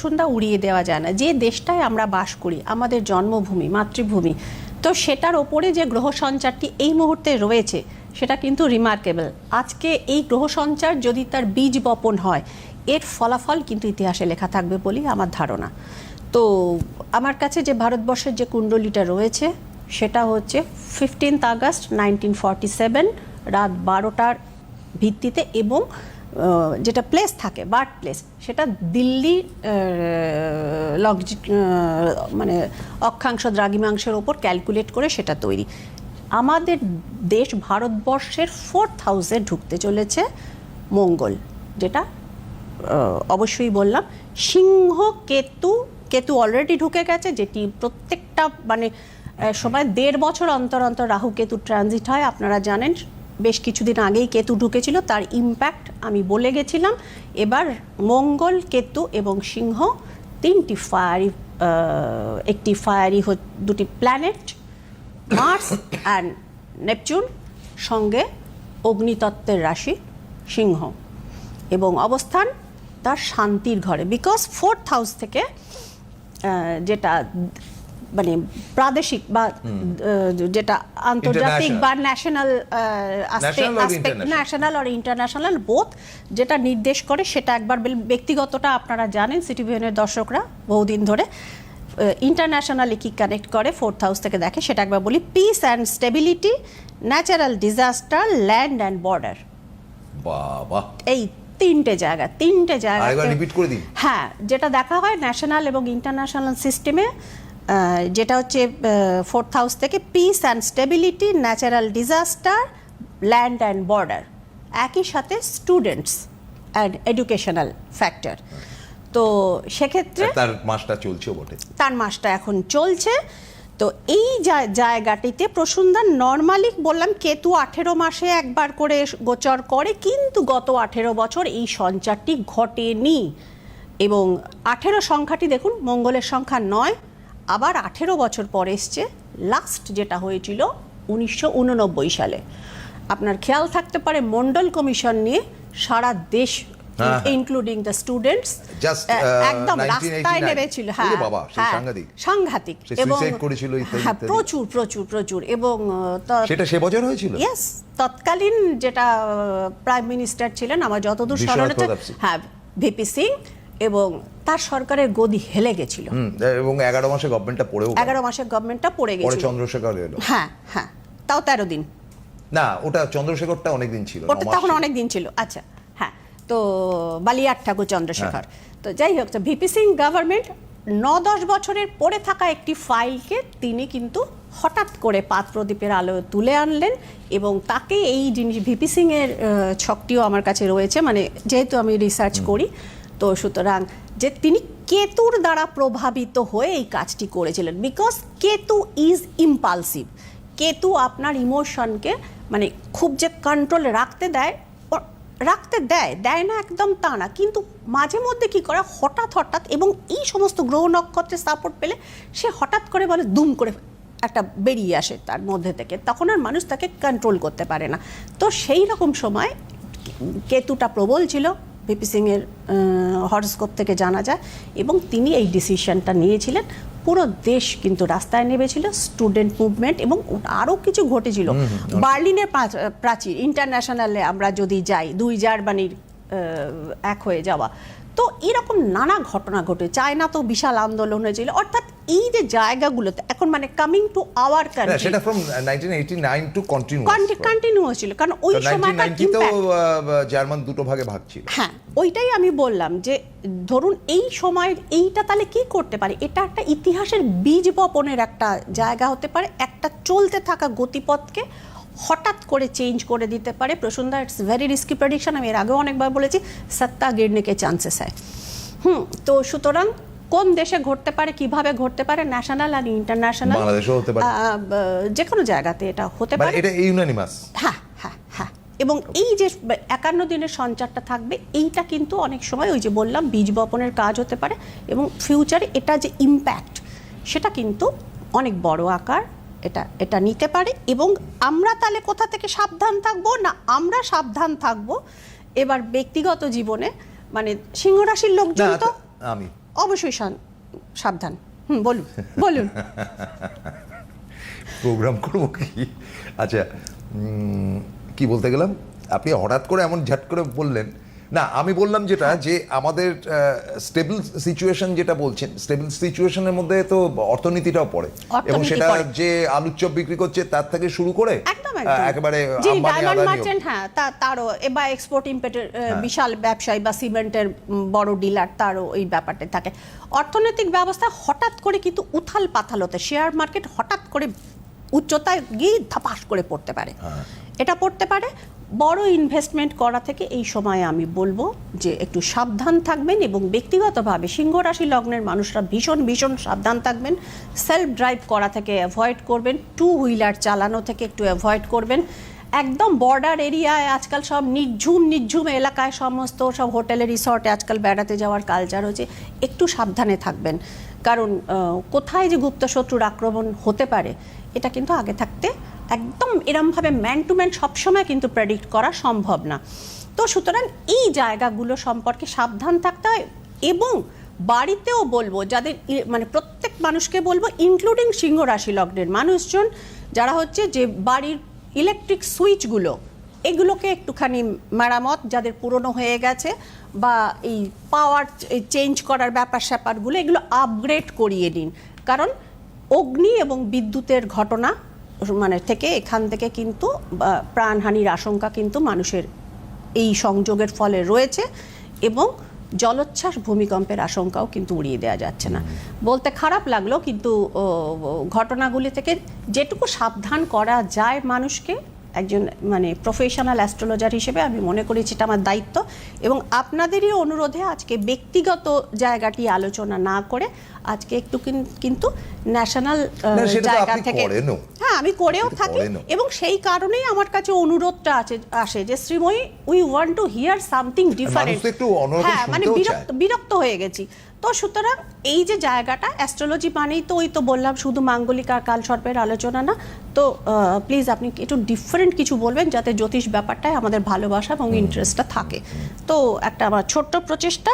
সন্ধ্যা উড়িয়ে দেওয়া যায় না। যে দেশটায় আমরা বাস করি, আমাদের জন্মভূমি, মাতৃভূমি, তো সেটার ওপরে যে গ্রহ সঞ্চারটি এই মুহূর্তে রয়েছে, সেটা কিন্তু রিমার্কেবল আজকে এই গ্রহ সঞ্চার যদি তার বীজ বপন হয়, এর ফলাফল কিন্তু ইতিহাসে লেখা থাকবে বলেই আমার ধারণা। তো আমার কাছে যে ভারতবর্ষের যে কুণ্ডলিটা রয়েছে, সেটা হচ্ছে fifteenth August nineteen forty seven রাত বারোটার ভিত্তিতে এবং যেটা প্লেস থাকে বার্থ প্লেস সেটা দিল্লি লগ মানে অক্ষাংশ দ্রাঘিমাংশের ওপর ক্যালকুলেট করে সেটা তৈরি। আমাদের দেশ ভারতবর্ষের ফোর্থ হাউসে ঢুকতে চলেছে মঙ্গল, যেটা অবশ্যই বললাম, সিংহ, কেতু কেতু অলরেডি ঢুকে গেছে, যেটি প্রত্যেকটা মানে সময় দেড় বছর অন্তর অন্তর রাহু কেতু ট্রানজিট হয়, আপনারা জানেন বেশ কিছুদিন আগেই কেতু ঢুকেছিল, তার ইম্প্যাক্ট আমি বলে গেছিলাম। এবার মঙ্গল, কেতু এবং সিংহ তিনটি ফায়ারি একটি ফায়ারি দুটি প্ল্যানেট মার্স অ্যান্ড নেপচুন সঙ্গে অগ্নিতত্ত্বের রাশি সিংহ। এবং অবস্থান তার শান্তির ঘরে। বিকজ ফোর্থ হাউস থেকে যেটা মানে প্রাদেশিক বা যেটা আন্তর্জাতিক বা ন্যাশনাল ন্যাশনাল আর ইন্টারন্যাশনাল বোথ যেটা নির্দেশ করে সেটা একবার ব্যক্তিগতটা আপনারা জানেন সিটিভিএনের দর্শকরা বহুদিন ধরে ইন্টারন্যাশনালি কি কানেক্ট করে ফোর্থ হাউস থেকে দেখে সেটা একবার বলি peace and stability natural disaster land and border বাবা। এই তিনটে জায়গা তিনটে জায়গা। হ্যাঁ যেটা দেখা হয় ন্যাশনাল এবং ইন্টারন্যাশনাল সিস্টেমে যেটা হচ্ছে ফোর্থ হাউস থেকে peace and stability natural disaster land and border একই সাথে স্টুডেন্টস অ্যান্ড এডুকেশনাল ফ্যাক্টর তো সেক্ষেত্রে তার মাসটা চলছেও বটে। তার মাসটা এখন চলছে। তো এই জায়গাটিতে প্রসূনদান নর্মালি বললাম কেতু আঠেরো মাসে একবার করে গোচর করে কিন্তু গত আঠেরো বছর এই সঞ্চারটি ঘটেনি। এবং আঠেরো সংখ্যাটি দেখুন মঙ্গলের সংখ্যা নয় আবার আঠেরো বছর পরে এসছে লাস্ট যেটা হয়েছিল উনিশশো উননব্বই সালে। আপনার খেয়াল থাকতে পারে মন্ডল কমিশন নিয়ে সারা দেশ। ইনক্লুডিং দ্য স্টুডেন্টস একদম রাস্তায় নেমেছিল হ্যাঁ বাবা, হ্যাঁ, সাংঘাতিক। ইত্যাদি, হ্যাঁ প্রচুর প্রচুর প্রচুর এবং সেটা সে বছর হয়েছিল? ইয়েস তৎকালীন যেটা প্রাইম মিনিস্টার ছিলেন আমার যতদূর স্মরণ হ্যাঁ ভিপি সিং এবং তার সরকারের গদি হেলে গেছিল। এবং এগারো মাসে গভর্নমেন্টটা পড়েও এগারো মাসে গভর্নমেন্টটা পড়ে গেছিল। চন্দ্রশেখর এলো। হ্যাঁ হ্যাঁ তাও তেরো দিন। না ওটা চন্দ্রশেখরটা অনেকদিন ছিল ওটা তখন ছিল। অনেক দিন ছিল আচ্ছা হ্যাঁ তো বালিয়ার ঠাকুর চন্দ্রশেখর। হ্যাঁ। তো যাই হোক তো ভিপি সিং গভর্নমেন্ট ন দশ বছরের পড়ে থাকা একটি ফাইলকে তিনি কিন্তু হঠাৎ করে পাত্রদ্বীপের আলো তুলে আনলেন এবং তাকে এই জিনিস ভিপি সিং এর আহ, ছকটিও আমার কাছে রয়েছে মানে যেহেতু আমি রিসার্চ করি তো সুতরাং যে তিনি কেতুর দ্বারা প্রভাবিত হয়ে এই কাজটি করেছিলেন because Ketu is impulsive Ketu আপনার ইমোশনকে মানে খুব যে কন্ট্রোলে রাখতে দেয় রাখতে দেয় দেয় না একদম তা না, কিন্তু মাঝে মধ্যে কি করে? হঠাৎ হঠাৎ এবং এই সমস্ত গ্রহ নক্ষত্রের সাপোর্ট পেলে সে হঠাৎ করে বলে দুম করে একটা বেরিয়ে আসে তার মধ্যে থেকে। তখন আর মানুষ তাকে কন্ট্রোল করতে পারে না। তো সেই রকম সময় কেতুটা প্রবল ছিল ভিপি সিংয়ের হরস্কোপ থেকে জানা যায় এবং তিনি এই ডিসিশনটা নিয়েছিলেন। পুরো দেশ কিন্তু রাস্তায় নেমেছিল স্টুডেন্ট মুভমেন্ট এবং আরও কিছু ঘটেছিল। বার্লিনের প্রাচ- প্রাচীর ইন্টারন্যাশনালে আমরা যদি যাই দুই জার্মানির এক হয়ে যাওয়া। তো এরকম নানা ঘটনা ঘটে। চায়না তো বিশাল আন্দোলন হয়েছিল অর্থাৎ এই যে জায়গাগুলোতে এখন মানে কামিং টু আওয়ার কান্ট্রি সেটা from nineteen eighty nine to continue continue হয়েছিল কারণ ওই সময়টা জার্মান দুটো ভাগে ভাগ ছিল। হ্যাঁ ওইটাই আমি বললাম যে ধরুন এই সময়ের এইটা তাহলে কি করতে পারে? এটা একটা ইতিহাসের বীজ বপনের একটা জায়গা হতে পারে। একটা চলতে থাকা গতিপথকে হঠাৎ করে চেঞ্জ করে দিতে পারে। প্রসুন্দা ইটস ভেরি রিস্কি প্রেডিকশন আমি এর আগেও অনেকবার বলেছি সত্তা গিরনেকে চান্সেস হয়। হুম তো সুতরাং কোন দেশে ঘটতে পারে কীভাবে ঘটতে পারে ন্যাশনাল আর ইন্টারন্যাশনাল। যে কোনো জায়গাতে এটা হতে মানে পারে। এটা ইউনানিমাস হ্যাঁ হ্যাঁ হ্যাঁ এবং এই যে একান্ন দিনের সঞ্চারটা থাকবে এইটা কিন্তু অনেক সময় ওই যে বললাম বীজ বপনের কাজ হতে পারে এবং ফিউচারে এটা যে ইম্প্যাক্ট সেটা কিন্তু অনেক বড় আকার এটা এটা নিতে পারে এবং আমরা তাহলে কোথা থেকে সাবধান থাকব? না আমরা সাবধান থাকব এবার ব্যক্তিগত জীবনে মানে সিংহ রাশির লোকজন তো আমি। অবশ্যই সাবধান। হুম বলুন বলুন। প্রোগ্রাম করব কি? আচ্ছা কি বলতে গেলাম? আপনি হঠাৎ করে এমন ঝাট করে বললেন না আমি বললাম যেটা যে আমাদের স্টেবল সিচুয়েশন যেটা বলছেন স্টেবল সিচুয়েশনের মধ্যে তো অর্থনীতিটাও পড়ে। এবং সেটা যে আলুর চপ বিক্রি করছে তার থেকে শুরু করে একেবারে ডায়মন্ড মার্চেন্ট হ্যাঁ তারও বা এক্সপোর্ট ইম্পোর্টের। বিশাল ব্যবসায়ী বা সিমেন্টের বড় ডিলার তারও এই ব্যাপারটা থাকে। অর্থনৈতিক ব্যবস্থা হঠাৎ করে কিন্তু উথাল পাথাল হতে শেয়ার মার্কেট হঠাৎ করে উচ্চতায় গিয়ে ধাপাস করে পড়তে পারে। হ্যাঁ। এটা পড়তে পারে। বড় ইনভেস্টমেন্ট করা থেকে এই সময়ে আমি বলব যে একটু সাবধান থাকবেন এবং ব্যক্তিগতভাবে সিংহ রাশি লগ্নের মানুষরা ভীষণ ভীষণ সাবধান থাকবেন। সেলফ ড্রাইভ করা থেকে অ্যাভয়েড করবেন। টু হুইলার চালানো থেকে একটু অ্যাভয়েড করবেন। একদম বর্ডার এরিয়ায় আজকাল সব নির্ঝুম নির্ঝুম এলাকায় সমস্ত সব হোটেলে রিসর্টে আজকাল বেড়াতে যাওয়ার কালচার হচ্ছে। একটু সাবধানে থাকবেন। কারণ কোথায় যে গুপ্ত শত্রুর আক্রমণ হতে পারে, এটা কিন্তু আগে থাকতে একদম এরমভাবে ম্যান টু ম্যান সবসময় কিন্তু প্রেডিক্ট করা সম্ভব না। তো সুতরাং এই জায়গাগুলো সম্পর্কে সাবধান থাকতে হয় এবং বাড়িতেও বলব, যাদের মানে প্রত্যেক মানুষকে বলব ইনক্লুডিং সিংহ রাশি লগ্নের মানুষজন, যারা হচ্ছে যে বাড়ির ইলেকট্রিক সুইচগুলো এগুলোকে একটুখানি মেরামত যাদের পুরনো হয়ে গেছে বা এই পাওয়ার চেঞ্জ করার ব্যাপার স্যাপারগুলো, এগুলো আপগ্রেড করিয়ে নিন। কারণ অগ্নি এবং বিদ্যুতের ঘটনা মানে থেকে এখান থেকে কিন্তু প্রাণহানির আশঙ্কা কিন্তু মানুষের এই সংযোগের ফলে রয়েছে এবং জলোচ্ছ্বাস ভূমিকম্পের আশঙ্কাও কিন্তু উড়িয়ে দেওয়া যাচ্ছে না। বলতে খারাপ লাগল, কিন্তু ঘটনাগুলি থেকে যেটুকু সাবধান করা যায় মানুষকে একজন মানে প্রফেশনাল অ্যাস্ট্রোলজার হিসেবে আমি মনে করি এটা আমার দায়িত্ব এবং আপনাদেরই অনুরোধে আজকে ব্যক্তিগত জায়গাটি আলোচনা না করে আজকে একটু কিন্তু ন্যাশনাল জায়গা থেকে। হ্যাঁ আমি করেও থাকি এবং সেই কারণেই আমার কাছে অনুরোধটা আছে আসে যে Srimoyee we want to hear something different হ্যাঁ মানে বিরক্ত বিরক্ত হয়ে গেছি। তো সুতরাং এই যে জায়গাটা অ্যাস্ট্রোলজি মানেই তো ওই তো বললাম শুধু মাঙ্গলিক আর কালসর্পের আলোচনা না। তো প্লিজ আপনি একটু ডিফারেন্ট কিছু বলবেন যাতে জ্যোতিষ ব্যাপারটায় আমাদের ভালোবাসা এবং ইন্টারেস্টটা থাকে। তো একটা আমার ছোট্ট প্রচেষ্টা